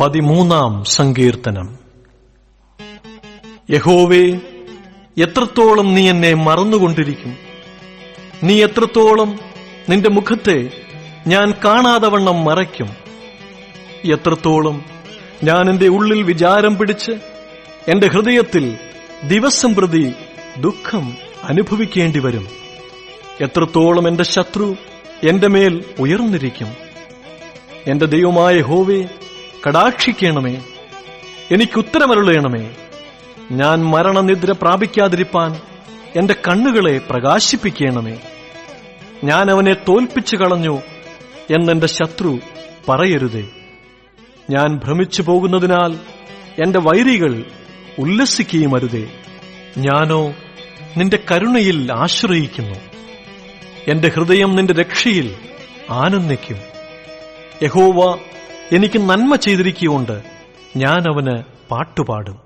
പതിമൂന്നാം സങ്കീർത്തനം. യഹോവേ എത്രത്തോളം നീ എന്നെ മറന്നുകൊണ്ടിരിക്കും. നീ എത്രത്തോളം നിന്റെ മുഖത്തെ ഞാൻ കാണാതെ വണ്ണം മറയ്ക്കും. എത്രത്തോളം ഞാൻ എന്റെ ഉള്ളിൽ വിചാരം പിടിച്ച് എന്റെ ഹൃദയത്തിൽ ദിവസം പ്രതി ദുഃഖം അനുഭവിക്കേണ്ടി വരും. എത്രത്തോളം എന്റെ ശത്രു എന്റെ മേൽ ഉയർന്നിരിക്കും. എന്റെ ദൈവമായ ഹോവേ കടാക്ഷിക്കണമേ. എനിക്ക് ഉത്തരമരുളയണമേ ഞാൻ മരണനിദ്ര പ്രാപിക്കാതിരിപ്പാൻ എന്റെ കണ്ണുകളെ പ്രകാശിപ്പിക്കണമേ. ഞാൻ അവനെ തോൽപ്പിച്ചു കളഞ്ഞു എന്നെന്റെ ശത്രു പറയരുതേ. ഞാൻ ഭ്രമിച്ചു പോകുന്നതിനാൽ എന്റെ വൈരികൾ ഉല്ലസിക്കുകയും അരുതേ. ഞാനോ നിന്റെ കരുണയിൽ ആശ്രയിക്കുന്നു. എന്റെ ഹൃദയം നിന്റെ രക്ഷയിൽ ആനന്ദിക്കും. യഹോവ എനിക്ക് നന്മ ചെയ്തിരിക്കുകൊണ്ട് ഞാൻ അവന് പാട്ടുപാടും.